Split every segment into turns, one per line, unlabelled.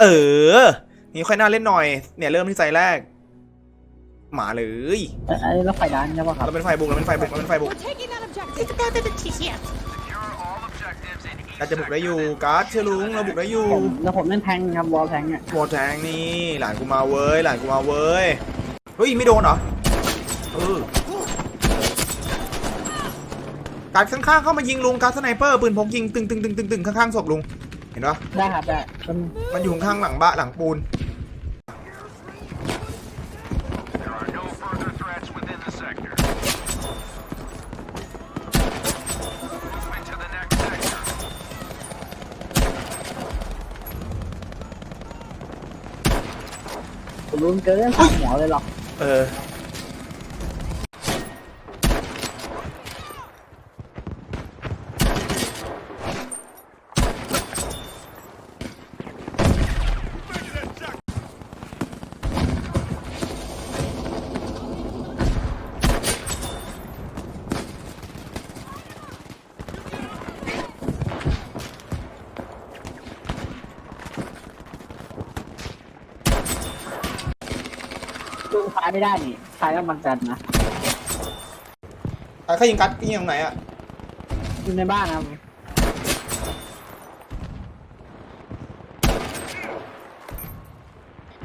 เออ นี่ค่อยน่าเล่นหน่อย เนี่ยเริ่มที่ใจแรก หมาเลย
เอ้ยอันนี้รถไฟดันใช่ป่ะครับ
เราเป็นไฟบุกเราเป็นไฟบุกเราเป็นไฟบุก
We're taking that objective.
การจะบุกได้อยู่ การ์ดเชื่อลุงเราบุกได้อยู่
ผมแล้วผมเล่นแทงครับวอลแทงอะ
วอลแทงนี่หลานกูมาเว้ย หลานกูมาเว้ย เฮ้ย ไม่โดนเหรอเออการดข้างๆเข้ามายิงลุงการดสไนเปอร์ปืนพกยิงตึงตึงตึงตึงตึงข้างๆศพลุงเห็นปะ
ได้ครับได้เป็น
มันอยู่ข้างๆหลังบ้านหลังปูน
There are no further threats within the sector. Moving to the next sector.
ผมรุนเกินสามหัวเลยหรอก
เออา
ยไม่ได้นี่ซ้ายก็บังจันนะ
อะเขายิงกัดยิงตรงไหนอะ
อยู่ในบ้านครับ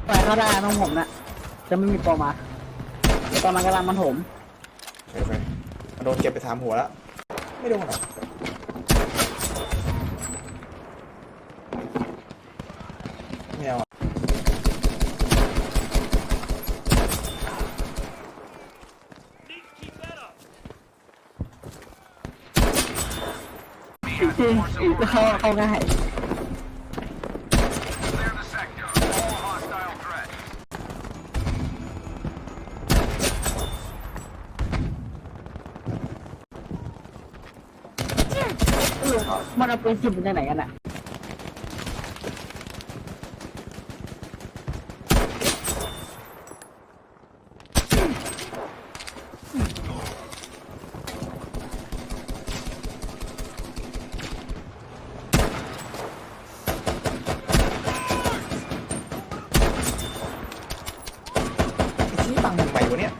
ไปเข้าได้น้องผมนะจะไม่มีตัวมาตอนมันกำลังมันโถม
โอเคโดนเก็บไปสามหัวแล้วไม่โดนหรอไม่เอาอะ
เข้าเข้าง่ายมันเอาปืนจิ้มไปไหนกันอะ
ไอ้ที่บังทำไมวะเนี่ย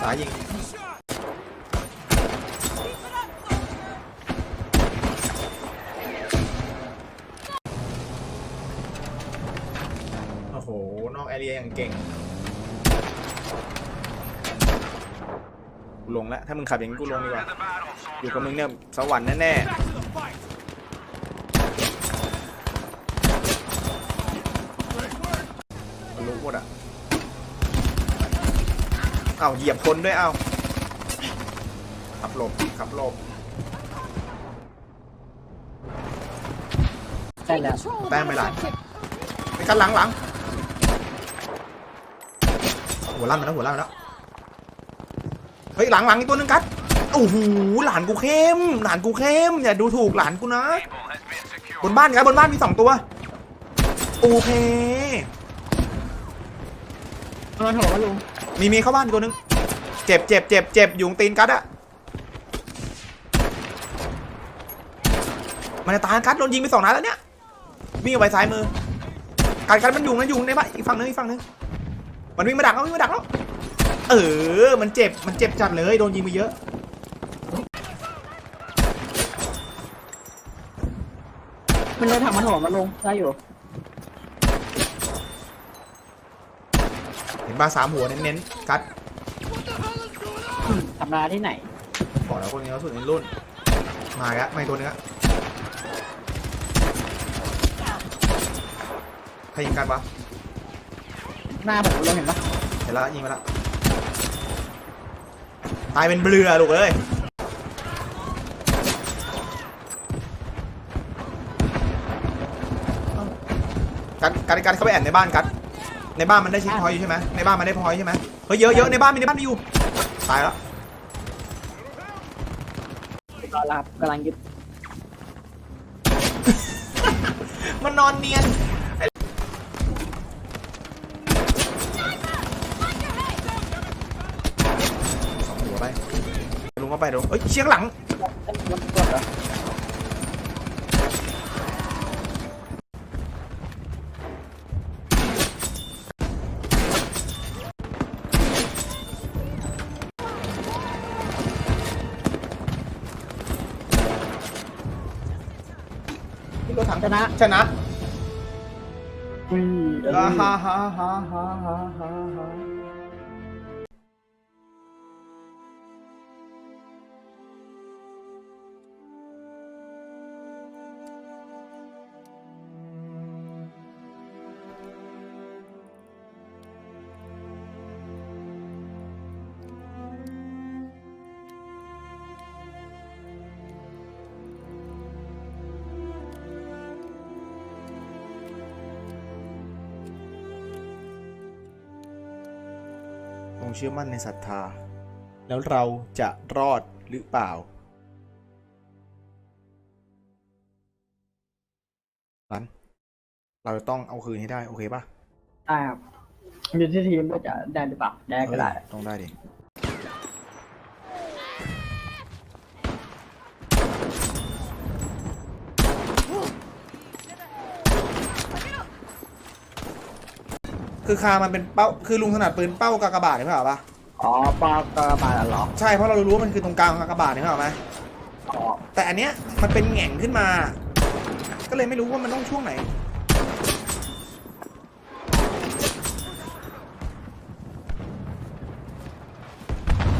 สายยิง โอ้โห นอกแอ เรียอย่างเก่งกูลงแล้วถ้ามึงขับอย่างนี้กูลงดีกว่า
To the battle,
อยู่
soldier.
กับมึงเนี่ยสวรรค์แน่ๆมันรู้หมดอะอ้าวเหยียบคนด้วยอ้าวขับหลบขับหลบ
ใช่แล้ว
Control of
Damn
that
it, lad.
objective.
ไปกันหลังหลัง หัวลั่นมาแล้วหัวลั่นมาแล้วเฮ้ยหลังหลังอีกตัวหนึงกัดโอ้โหหลานกูเข้ม หลานกูเข้มอย่าดูถูกหลานกูนะ
Able has been secured.
บนบ้านครับบนบ้านมีสองตัวโอเค
มันโถมมาลุง
มีมีเข้าบ้านอีกตัวหนึงเจ็บเจ็บเจ็บเจ็บอยู่ตรงตีนกัดอะมันจะตายกัดโดนยิงไปสองนัดแล้วเนี่ยวิ่งออกไปซ้ายมือกัดกัดมันอยู่นะอยู่ในบ้านอีกฝั่งนึงอีกฝั่งนึง มันวิ่งมาดักแล้ววิ่งมาดักแล้ว เออ มันเจ็บ มันเจ็บจัดเลย โดนยิงไปเยอะ
มันเลยทำมันโถมมาลุงได้อยู่
เห็นบ้าสามหัวเน้นๆกัด
ทำนาที่ไหน
บอกแล้วคนนี้เขาสุดในรุ่น มาอีกแล้วไม่ตัวเนื้อใครยิงกันวะ
หน้าผมลุงเห็นปะ
เห็นแล้วยิงมาแล้วตายเป็นเบลือลูกเอ้ยกัดกัดกัดเข้าไปแอบในบ้านกัด ในบ้านมันได้ชิ้นพอยอยู่ใช่ไหมในบ้านมันได้พอยใช่ไหมเฮ้ยเยอะเยอะในบ้านมีในบ้านมีอยู่ตายแล้ว
รอรับกำลังยึด
มันนอนเนียน ไปเดี๋ยวเอ้ยเชียงหลัง
มันกดเหรอ
รถถัง
ชนะ
ชนะ
อืมเดี๋ยว
ฮ่า
ดู
ฮ่าฮ่าฮ่าฮ่าฮ่า เชื่อมั่นในศรัทธา แล้วเราจะรอดหรือเปล่ารันเราจะต้องเอาคืนให้ได้ โอเคป่ะ
ได้ครับอยู่ที่ทีมว่าจะได้หรือเปล่าได้ก็ได้
เออต้องได้ดิ คือคามันเป็นเป้าคือลุงถนัดปืนเป้ากากบาทนี่เปล่าปะ
อ๋อปากระบาดเหรอ
ใช่เพราะเรารู้ว่ามันคือตรงกลางของกากบาทนี่เปล่าไหม
อ๋อ
แต่อันเนี้ยมันเป็นแหง่งขึ้นมา ก็เลยไม่รู้ว่ามันต้องช่วงไหน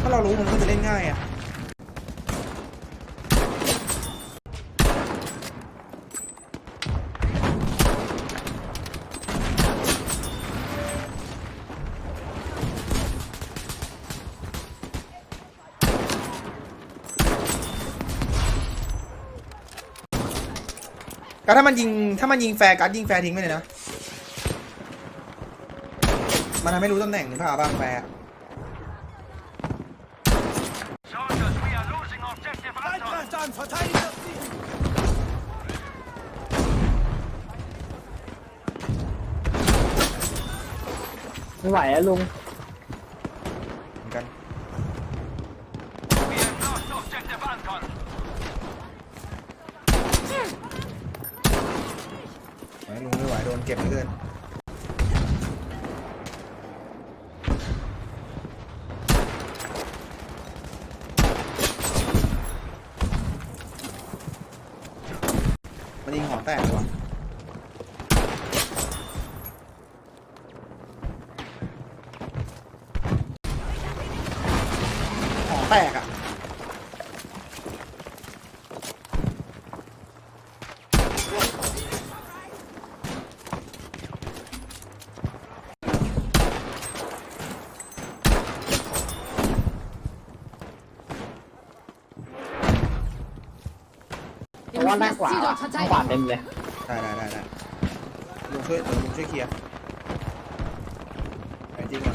ถ้าเรารู้มันก็จะเล่นง่ายอะ ถ้ามันยิงถ้ามันยิงแฟร์การดยิงแฟร์ทิ้งไปเลยนะ มันทำให้รู้ตำแหน่งหรือเปล่าบ้างแฟร์
Soldiers, we are losing objective Anton.
ไม่ไหวแล้วลุง
เหมือนกัน
We have lost objective Anton.
ไหว ลุงไม่ไหวโดนเก็บเหลือนมันยิงหอแตกว่ะหอแตกอะ
เพราะว่าด้านขวาอะด้านขวาเต็มเลย
ได้ได้ได้ได้ลุงช่วยเดี๋ยวลุงช่วยเคลียร์ไปจริงอะ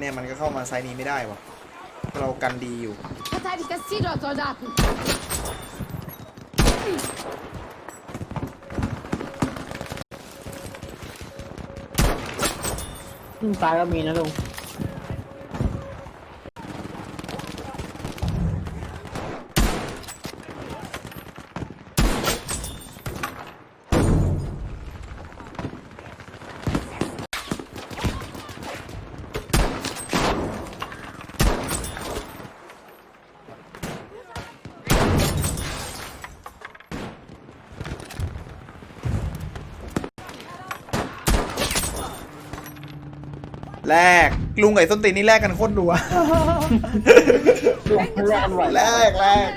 เนี่ยมันก็เข้ามาไซส์นี้ไม่ได้วะเรากันดีอยู่
Verteidigt das Ziel dort, Soldaten!
ขึ้นซ้ายก็มีนะลุง
แลกลุงไก่ส้นตีนนี่แลกกันโคตรดัว
ลุงแลกไหว
แลก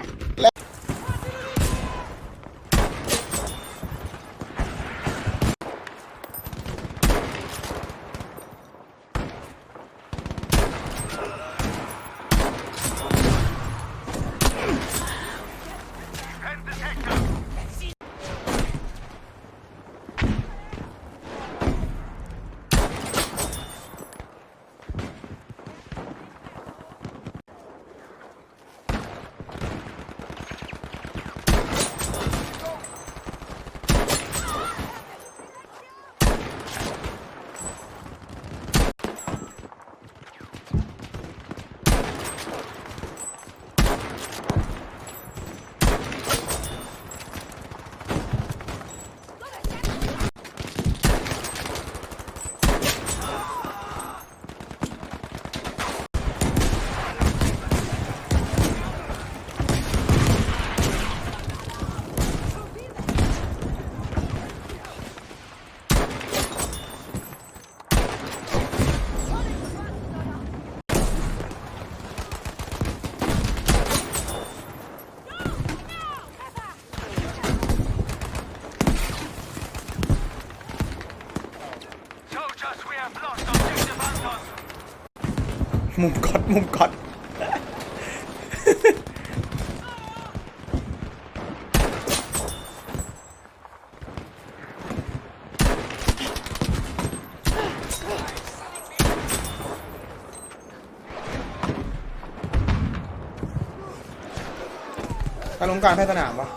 มุมก๊อตมุมก๊อตการลงการแพทย์สนามปะ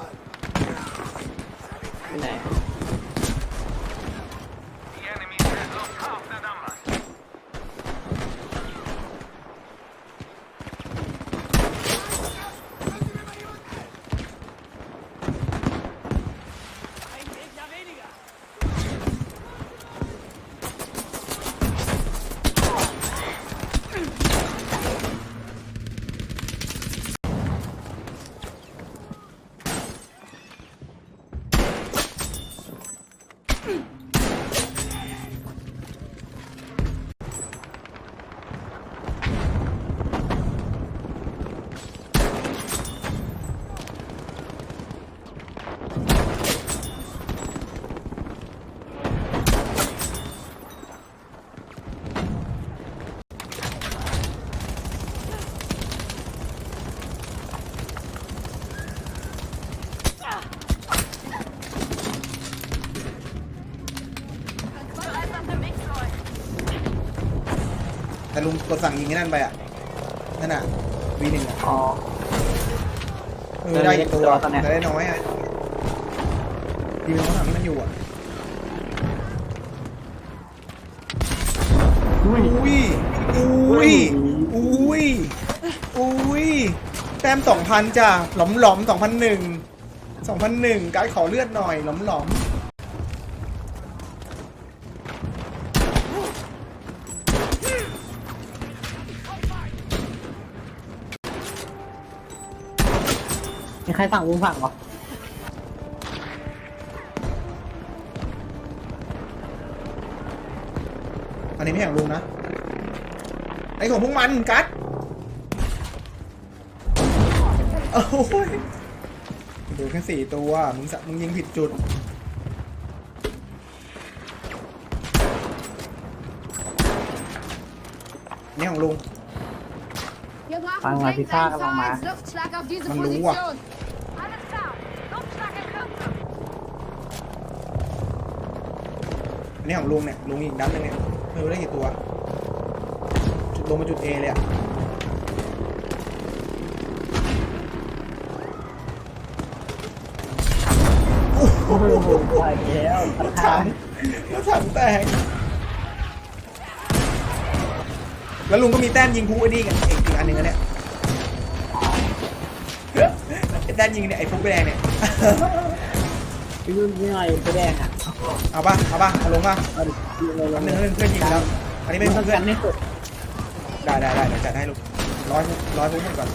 แต่ลุงกดสั่งยิงไอ้นั่นไปอะนั่นอะวีหนึ่งอะ
อ๋อ
เออได้อีกตัว
ตอนเนี้ย
แต่ได้น้อยอะทีเป็นเขาสั่งให้มันอยู่อะ
อุ้ย
อุ้ยอุ้ยอุ้ยอุ้ยแต้มสองพันจ้ะหลอมหลอมสองพันหนึ่งสองพันหนึ่งการดขอเลือดหน่อยหลอมหลอม
มีใครสั่งวงผักเหรอ
อันนี้ไม่ใช่ของลุงนะ ไอของพวกมันกัดโอ้ยดูแค่สี่ตัว มึงสะมึงยิงผิดจุด นี่ของลุง
Wir brauchen
Fangen wir die
dringend einen
Fahrer noch mal.
V1-Luftschlag auf diese
Man nur.
Position.
Alles klar. Luftschlag in Kürze.
อันนี้ของลุงเนี่ยลุงอีกด้านหนึงเนี่ยไม่รู้ได้กี่ตัว จุดลงมาจุด A เลยอะ
โอ้โหไปแล้วประธาน
แล้วถังแตก แล้วลุงก็มีแต้มยิงพูไอ้นี่กันอีกอีกอันหนึ่งอะเนี่ย ไอ้แต้มยิงเนี่ยไอ้ฟุกไปแดงเนี่ย
พี่รุ่นพี่หน่อยไปแดงอะ
เอาป่ะเอาป่ะเอาลงป่ะ
เอาดิยิงเลยล
อั
ง
นห
เล
นึ่ง
ย
เพื่อนเพื่อนยิงแล้ว อันนี้ไม่
ไม่
ใช่
ต้อง
เพื่อ
กันนให้สุด
ได้ได้ได้เดี๋ยวจัดให้ลูกร้อยร้อยฟุกหมดก่อน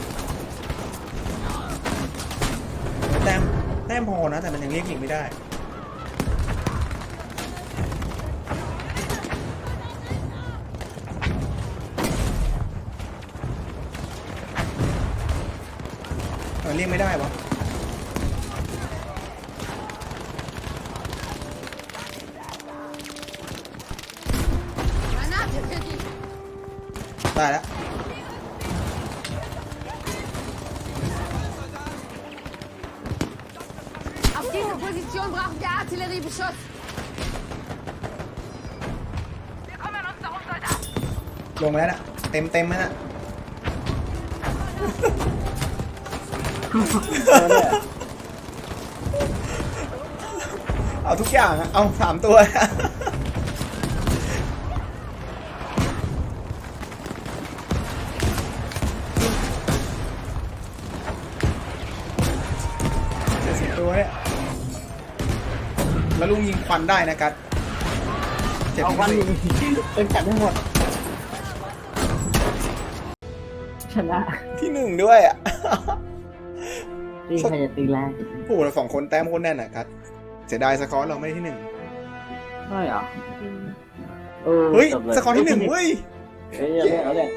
แต้มแต้มพอนะแต่มันยังเรียกยิงไม่ได้ เรียกไม่ได้วะ
Granate für die.
ได้แล้ว
Auf diese Position brauchen wir Artilleriebeschuss.
Wir kümmern uns darum, Soldat.
ลงมาแล้วน่ะเต็มเต็มแล้วน่ะ เอาทุกอย่างอะเอาสามตัวเจ็ดสิบตัวเนี่ยแล้วลุงยิงควันได้นะกัดเจ็บ
เอา
ที่
วัน
สี่
นี้เป็นจัดให้หมด ชนะ
ที่หนึ่งด้วยอะ
ตีใครจะตีแรง
โอ้โหเราสองคนแต้มโคนแน่นอะกัดเสียดายสกอร์เราไม่ได้ที่หนึ่ง
ใช่เหรอออ
เฮ้ย
จบล
สกอร์ที่หนึ่งเว้ย
เฮ้ยเอาเลยเอาเลย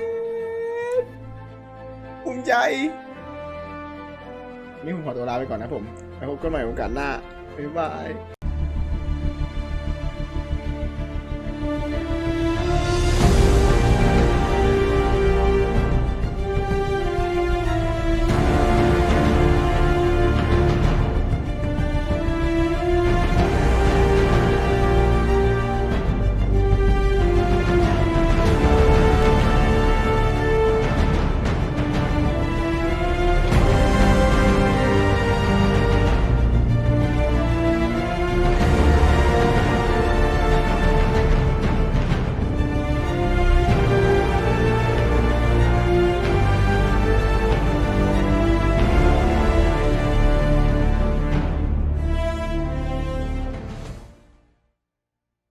ภูมิใจ นี่ผมขอตัวลาไปก่อนนะผม แล้วพบกันใหม่โอกาสหน้า บ๊ายบาย